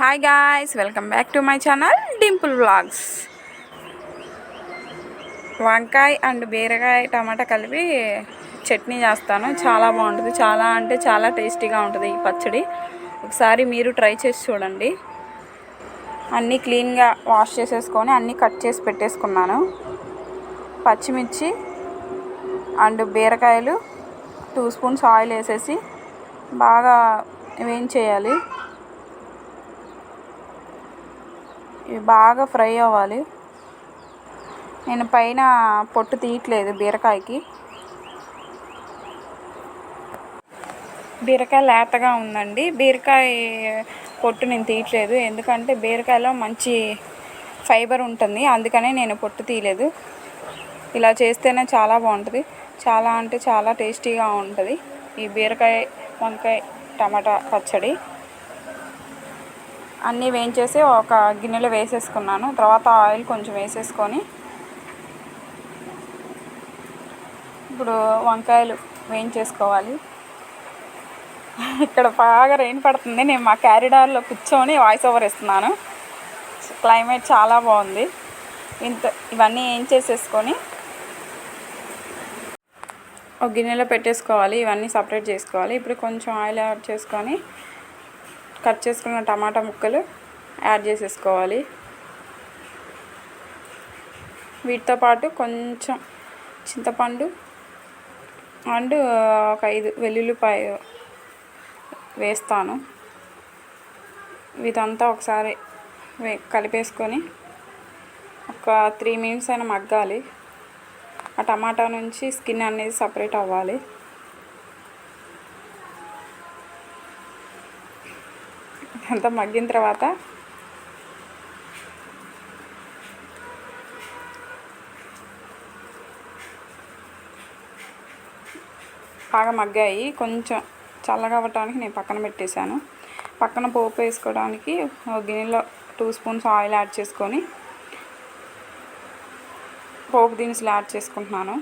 Hi guys welcome back to my channel Dimple vlogs వంకాయ and బీరకాయ టమాటా కలిపి చట్నీ చేస్తాను. చాలా బాగుంటుంది. చాలా అంటే చాలా టేస్టీగా ఉంటుంది ఈ పచ్చడి. ఒకసారి మీరు ట్రై చేసి చూడండి. అన్నీ క్లీన్గా వాష్ చేసేసుకొని అన్నీ కట్ చేసి పెట్టేసుకున్నాను. పచ్చిమిర్చి అండ్ బీరకాయలు టూ స్పూన్స్ ఆయిల్ వేసేసి బాగా వేయించేయాలి. ఇవి బాగా ఫ్రై అవ్వాలి. నేను పైన పొట్టు తీయట్లేదు బీరకాయకి. బీరకాయ లేతగా ఉందండి. బీరకాయ పొట్టు నేను తీయట్లేదు. ఎందుకంటే బీరకాయలో మంచి ఫైబర్ ఉంటుంది. అందుకనే నేను పొట్టు తీయలేదు. ఇలా చేస్తేనే చాలా బాగుంటుంది. చాలా అంటే చాలా టేస్టీగా ఉంటుంది. ఈ బీరకాయ వంకాయ టమాటా పచ్చడి. అన్నీ వేయించేసి ఒక గిన్నెలో వేసేసుకున్నాను. తర్వాత ఆయిల్ కొంచెం వేసేసుకొని ఇప్పుడు వంకాయలు వేయించేసుకోవాలి. ఇక్కడ బాగా రెయిన్ పడుతుంది. నేను మా క్యారిడార్లో కూర్చొని వాయిస్ ఓవర్ ఇస్తున్నాను. క్లైమేట్ చాలా బాగుంది. ఇంత ఇవన్నీ ఏం చేసేసుకొని ఒక గిన్నెలో పెట్టేసుకోవాలి. ఇవన్నీ సపరేట్ చేసుకోవాలి. ఇప్పుడు కొంచెం ఆయిల్ యాడ్ చేసుకొని కట్ చేసుకున్న టమాటా ముక్కలు యాడ్ చేసేసుకోవాలి. వీటితో పాటు కొంచెం చింతపండు అండ్ ఒక ఐదు వెల్లుల్లిపాయ వేస్తాను. ఇదంతా ఒకసారి వే కలిపేసుకొని ఒక త్రీ మినిట్స్ అయినా మగ్గాలి. ఆ టమాటా నుంచి స్కిన్ అనేది సపరేట్ అవ్వాలి. అంతా మగ్గిన తర్వాత బాగా మగ్గాయి. కొంచెం చల్లగా అవ్వటానికి నేను పక్కన పెట్టేశాను. పక్కన పోపు వేసుకోవడానికి గిన్నెలో టూ స్పూన్స్ ఆయిల్ యాడ్ చేసుకొని పోపు దినుసులు యాడ్ చేసుకుంటున్నాను.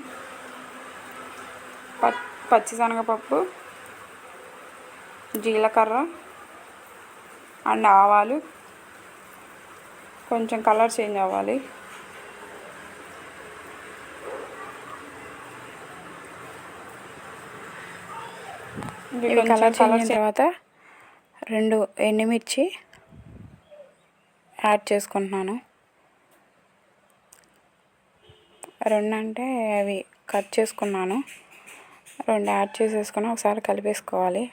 పచ్చి పచ్చిశనగపప్పు జీలకర్ర అండ్ ఆవాలు కొంచెం కలర్ చేంజ్ అవ్వాలి. కలర్ చేంజ్ తర్వాత రెండు ఎండుమిర్చి యాడ్ చేసుకుంటున్నాను. రెండు అంటే అవి కట్ చేసుకున్నాను. రెండు యాడ్ చేసేసుకొని ఒకసారి కలిపేసుకోవాలి.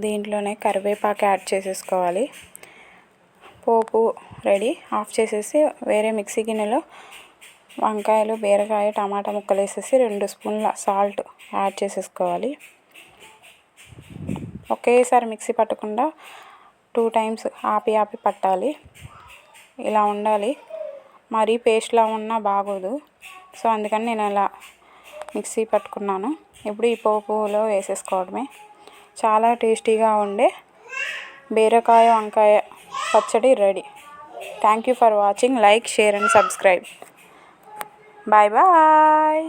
దీంట్లోనే కరివేపాకు యాడ్ చేసేసుకోవాలి. పోపు రెడీ ఆఫ్ చేసేసి వేరే మిక్సీ గిన్నెలో వంకాయలు బీరకాయ టమాటా ముక్కలు వేసేసి రెండు స్పూన్ల సాల్ట్ యాడ్ చేసేసుకోవాలి. ఒకేసారి మిక్సీ పట్టకుండా టూ టైమ్స్ ఆపి ఆపి పట్టాలి. ఇలా ఉండాలి. మరీ పేస్ట్లా ఉన్నా బాగోదు. సో అందుకని నేను ఇలా మిక్సీ పట్టుకున్నాను. ఇప్పుడు ఈ పోపులో వేసేసుకోవడమే. చాలా టేస్టీగా ఉండే బీరకాయ వంకాయ పచ్చడి ready. Thank you for watching like share and subscribe bye bye